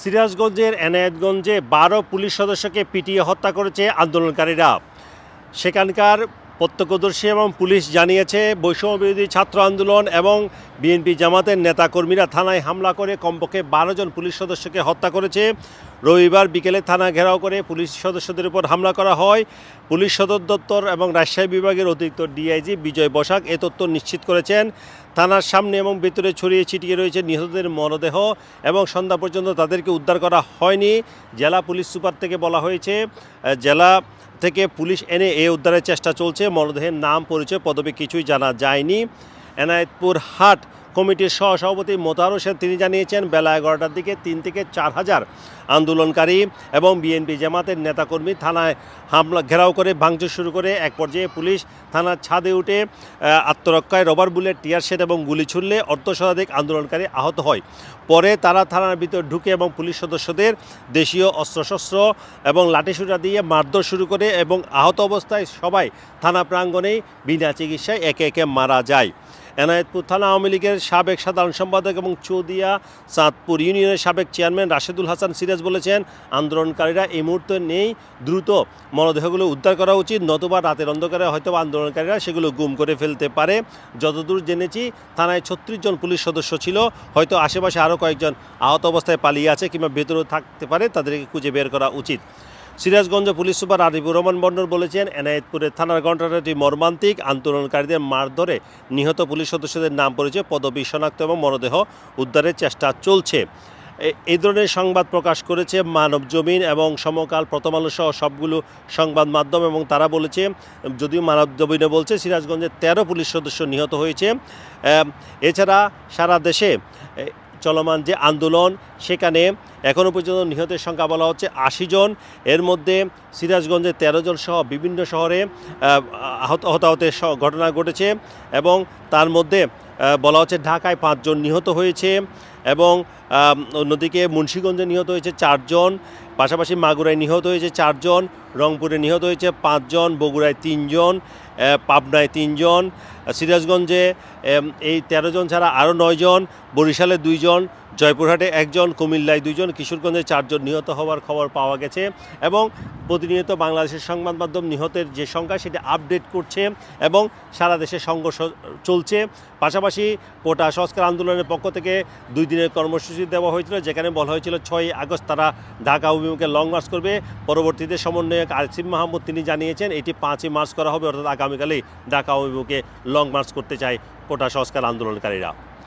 সিরাজগঞ্জের এনায়েতগঞ্জে বারো পুলিশ সদস্যকে পিটিয়ে হত্যা করেছে আন্দোলনকারীরা। সেখানকার প্রত্যক্ষদর্শী এবং পুলিশ জানিয়েছে বৈষম্য বিরোধী ছাত্র আন্দোলন এবং বিএনপি জামাতের নেতাকর্মীরা থানায় হামলা করে কমপক্ষে বারো জন পুলিশ সদস্যকে হত্যা করেছে। রবিবার বিকেলে থানা ঘেরাও করে পুলিশ সদস্যদের উপর হামলা করা হয়। পুলিশ সদর দপ্তর এবং রাজশাহী বিভাগের অতিরিক্ত ডিআইজি বিজয় বসাক এ তথ্য নিশ্চিত করেছেন। থানার সামনে এবং ভেতরে ছড়িয়ে ছিটিয়ে রয়েছে নিহতদের মরদেহ এবং সন্ধ্যা পর্যন্ত তাদেরকে উদ্ধার করা হয়নি। জেলা পুলিশ সুপার থেকে বলা হয়েছে জেলা থেকে পুলিশ এনে এ উদ্ধারের চেষ্টা চলছে। মরদেহের নাম, পরিচয়, পদবি কিছুই জানা যায়নি। এনায়েতপুর হাট কমিটির সহসভাপতি মোতাহার হোসেন তিনি জানিয়েছেন, বেলা এগারোটার দিকে তিন থেকে চার হাজার আন্দোলনকারী এবং বিএনপি জামাতের নেতাকর্মী থানায় হামলা, ঘেরাও করে ভাঙচুর শুরু করে। এক পর্যায়ে পুলিশ থানার ছাদে উঠে আত্মরক্ষায় রবার বুলেট, টিয়ার শেড এবং গুলি ছুড়লে অর্ধ শতাধিক আন্দোলনকারী আহত হয়। পরে তারা থানার ভিতর ঢুকে এবং পুলিশ সদস্যদের দেশীয় অস্ত্রশস্ত্র এবং লাঠিসুটা দিয়ে মারধর শুরু করে এবং আহত অবস্থায় সবাই থানা প্রাঙ্গণেই বিনা চিকিৎসায় একে একে মারা যায়। এনায়েতপুর থানা আওয়ামী লীগের সাবেক সাধারণ সম্পাদক এবং চৌদিয়া চাঁদপুর ইউনিয়নের সাবেক চেয়ারম্যান রাশেদুল হাসান সিরাজ বলেছেন, আন্দোলনকারীরা এই মুহূর্তে নেই, দ্রুত মরদেহগুলো উদ্ধার করা উচিত, নতুবা রাতের অন্ধকারে হয়তো আন্দোলনকারীরা সেগুলো গুম করে ফেলতে পারে। যতদূর জেনেছি, থানায় ছত্রিশ জন পুলিশ সদস্য ছিল, হয়তো আশেপাশে আরও কয়েকজন আহত অবস্থায় পালিয়ে আছে কিংবা ভেতরেও থাকতে পারে, তাদেরকে খুঁজে বের করা উচিত। সিরাজগঞ্জ পুলিশ সুপার আরিফুর রহমান মন্ডল বলেছেন, এনায়েতপুরের থানার ঘটনাটি মর্মান্তিক, আন্দোলনকারীদের মারধরে নিহত পুলিশ সদস্যদের নাম পরিচয়, পদবি শনাক্ত এবং মরদেহ উদ্ধারের চেষ্টা চলছে। এই ধরনের সংবাদ প্রকাশ করেছে মানব জমিন এবং সমকাল প্রথম আলো সহ সবগুলো সংবাদ মাধ্যম এবং তারা বলেছে, যদিও মানব জমিনে বলছে সিরাজগঞ্জের তেরো পুলিশ সদস্য নিহত হয়েছে। এছাড়া সারা দেশে চলমান যে আন্দোলন, সেখানে এখনও পর্যন্ত নিহতের সংখ্যা বলা হচ্ছে আশি জন। এর মধ্যে সিরাজগঞ্জে তেরো জন সহ বিভিন্ন শহরে আহত, হতাহতের ঘটনা ঘটেছে এবং তার মধ্যে বলা হচ্ছে ঢাকায় পাঁচজন নিহত হয়েছে এবং অন্যদিকে মুন্সীগঞ্জে নিহত হয়েছে চারজন পাশাপাশি মাগুরায় নিহত হয়েছে চারজন রংপুরে নিহত হয়েছে পাঁচজন বগুড়ায় তিনজন পাবনায় তিনজন সিরাজগঞ্জে এই তেরো জন ছাড়া আরও নয়জন বরিশালে দুইজন জয়পুরহাটে একজন, কুমিল্লায় দুইজন, কিশোরগঞ্জে চারজন নিহত হওয়ার খবর পাওয়া গেছে এবং প্রতিনিয়ত বাংলাদেশের সংবাদ মাধ্যম নিহতের যে সংখ্যা সেটা আপডেট করছে এবং সারা দেশে সংঘর্ষ চলছে। পাশাপাশি কোটা সংস্কার আন্দোলনের পক্ষ থেকে দুই দিনের কর্মসূচি দেওয়া হয়েছিল, যেখানে বলা হয়েছিল ছয় আগস্ট তারা ঢাকা অভিমুখে লং মার্চ করবে। পরবর্তীতে সমন্বয়ক আসিফ মাহমুদ তিনি জানিয়েছেন, এটি পাঁচই মার্চ করা হবে, অর্থাৎ আগামীকালেই ঢাকা অভিমুখে লং মার্চ করতে চায় কোটা সংস্কার আন্দোলনকারীরা।